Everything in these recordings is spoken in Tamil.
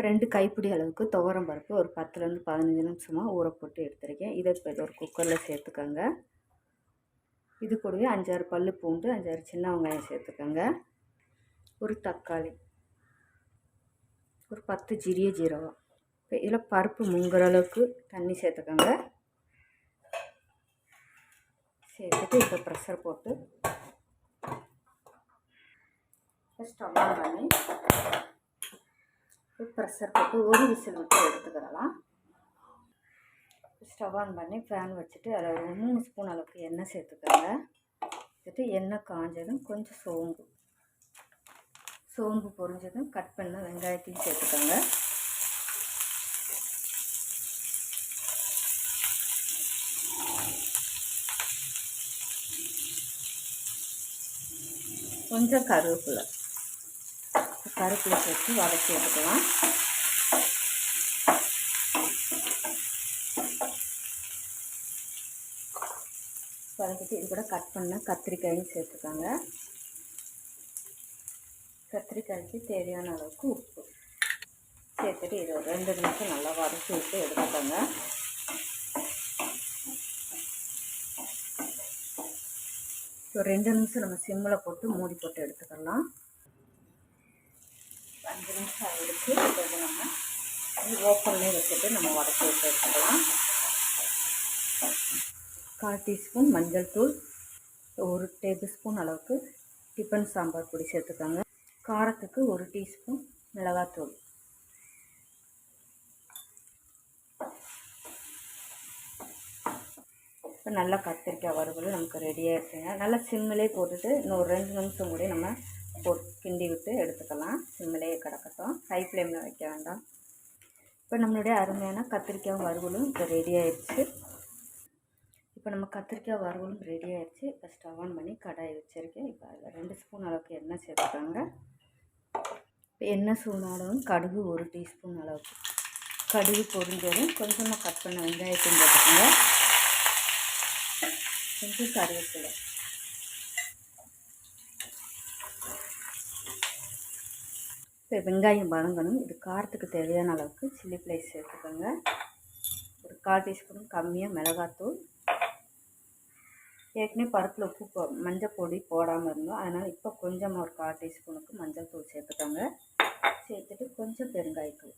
இப்போ ரெண்டு கைப்பிடி அளவுக்கு துவரம் பருப்பு ஒரு பத்துலேருந்து பதினஞ்சு நிமிஷமாக ஊற போட்டு எடுத்துருக்கேன். இதை இப்போ இது ஒரு குக்கரில் சேர்த்துக்கோங்க. இது கூடவே அஞ்சாறு பல் பூண்டு அஞ்சாறு சின்ன வெங்காயம் சேர்த்துக்கோங்க. ஒரு தக்காளி ஒரு பத்து ஜிரிய ஜீரகம். இப்போ இதில் பருப்பு முங்குற அளவுக்கு தண்ணி சேர்த்துக்கோங்க. சேர்த்துட்டு இப்போ ப்ரெஷர் போட்டு ஸ்டவ் ஆன் பண்ணி ப்ரெஷர் போட்டு ஒரு விசில் விட்டு எடுத்துக்கிடலாம். ஸ்டவ் ஆன் பண்ணி ஃபேன் வச்சுட்டு அதில் ஒரு மூணு ஸ்பூன் அளவுக்கு எண்ணெய் சேர்த்துக்கோங்க. சேர்த்து எண்ணெய் காஞ்சதும் கொஞ்சம் சோம்பு. சோம்பு பொரிஞ்சதும் கட் பண்ண வெங்காயத்தையும் சேர்த்துக்கோங்க. கொஞ்சம் கருவேப்பிலை. கருப்பில் சேர்த்து வதக்கி எடுத்துக்கலாம். வதக்கிட்டு இது கூட கட் பண்ண கத்திரிக்காயும் சேர்த்துக்காங்க. கத்திரிக்காய்க்கு தேவையான அளவுக்கு உப்பு. சேர்த்துட்டு இது ஒரு ரெண்டு நிமிஷம் நல்லா வதக்கி விட்டு எடுத்துக்கோங்க. ஒரு ரெண்டு நிமிஷம் நம்ம சிம்மில் போட்டு மூடி போட்டு எடுத்துக்கலாம். அஞ்சு நிமிஷம் ஆகிடுச்சு இப்போ இது நம்ம ஓப்பன்லேயே வச்சுட்டு நம்ம வதக்கி விட்டு எடுத்துக்கலாம். கால் டீஸ்பூன் மஞ்சள் தூள் ஒரு டேபிள் ஸ்பூன் அளவுக்கு டிஃபன் சாம்பார் பொடி சேர்த்துக்கோங்க. காரத்துக்கு ஒரு டீஸ்பூன் மிளகாத்தூள் இப்போ நல்லா கத்திரிக்காய் வறுவல் நமக்கு ரெடியாக இருக்குங்க நல்லா சிம்மிலே போட்டுட்டு இன்னும் ஒரு ரெண்டு நிமிஷம் கூட நம்ம போட்டு கிண்டி விட்டு எடுத்துக்கலாம். சிம்மிலேயே கிடக்கட்டும். ஹை ஃப்ளேமில் வைக்க வேண்டாம். இப்போ நம்மளுடைய அருமையான கத்திரிக்காய் வறுவலும் இப்போ ரெடி ஆயிடுச்சு. இப்போ நம்ம கத்திரிக்காய் வறுவலும் ரெடி ஆயிடுச்சு. இப்போ ஸ்டவ் ஆன் பண்ணி கடாய் வச்சுருக்கேன். இப்போ அதில் ரெண்டு ஸ்பூன் அளவுக்கு எண்ணெய் சேர்த்துக்கோங்க இப்போ எண்ணெய் சூடானதும் கடுகு ஒரு டீஸ்பூன் அளவுக்கு. கடுகு பொரிஞ்சதும் கொஞ்சமாக கட் பண்ண வெங்காயத்தையும் போட்டுக்கோங்க. கொஞ்சம் கருவேப்பிலை. இப்போ வெங்காயம் வதங்கணும். இது காரத்துக்கு தேவையான அளவுக்கு சில்லி ஃப்ளேஸ் சேர்த்துக்கோங்க. ஒரு கால் டீஸ்பூன் கம்மியாக மிளகாத்தூள். ஏற்கனவே பருப்பில் உப்பு மஞ்சள் பொடி போடாமல் இருந்தோம். அதனால் இப்போ கொஞ்சமாக ஒரு கால் டீஸ்பூனுக்கு மஞ்சள் தூள் சேர்த்துக்கோங்க. சேர்த்துட்டு கொஞ்சம் பெருங்காயத்தூள்.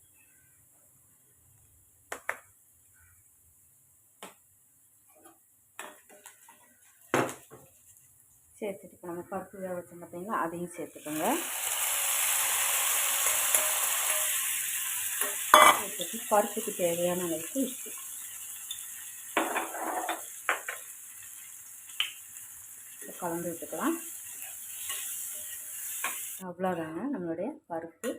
சேர்த்துட்டு இப்போ நம்ம பருப்பு வேக வச்சோம் பார்த்தீங்கன்னா அதையும் சேர்த்துக்கோங்க. பருப்புக்கு தேவையான அளவுக்கு உப்பு. கலந்து விட்டுக்கலாம். அவ்வளோதாங்க நம்மளுடைய பருப்பு.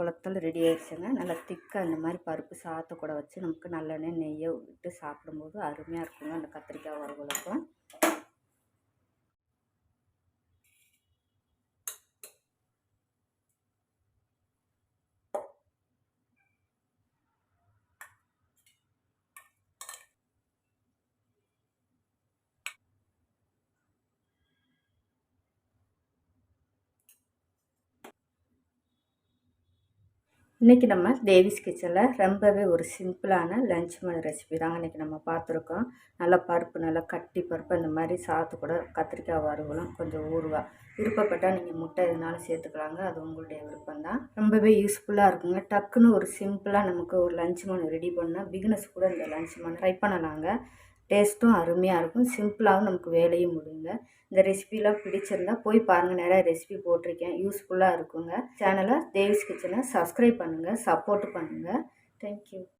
உலத்தல் ரெடி ஆயிடுச்சுங்க. நல்லா திக்காக இந்த மாதிரி பருப்பு சாதத்தை கூட வச்சு நமக்கு நல்லெண்ணெய் நெய்யை விட்டு சாப்பிடும்போது அருமையாக இருக்குங்க அந்த கத்திரிக்காய் வறுவலுக்கும். இன்றைக்கி நம்ம தேவிஸ் கிச்சனில் ரொம்பவே ஒரு சிம்பிளான லஞ்ச் மணி ரெசிபி தாங்க இன்றைக்கி நம்ம பார்த்துருக்கோம். நல்லா பருப்பு நல்லா கட்டி பருப்பு அந்த மாதிரி சாத்து கூட கத்திரிக்காய் வறுவலும் கொஞ்சம் ஊறுவா விருப்பப்பட்டால் நீங்கள் முட்டை எதுனாலும் சேர்த்துக்கலாங்க. அது உங்களுடைய விருப்பம் தான் ரொம்பவே யூஸ்ஃபுல்லாக இருக்குங்க. டக்குன்னு ஒரு சிம்பிளாக நமக்கு ஒரு லஞ்ச் மணி ரெடி பண்ணால் பிகினஸ் கூட இந்த லஞ்ச் மணி ட்ரை பண்ணலாங்க. டேஸ்ட்டும் அருமையாக இருக்கும். சிம்பிளாகவும் நமக்கு வேலையும் முடியுங்க. இந்த ரெசிபிலாம் பிடிச்சிருந்தா போய் பாருங்கள் நிறையா ரெசிபி போட்டிருக்கேன். யூஸ்ஃபுல்லாக இருக்குங்க. சேனலை தேவிஸ் கிச்சனை சப்ஸ்கிரைப் பண்ணுங்கள் சப்போர்ட் பண்ணுங்கள் தேங்க்யூ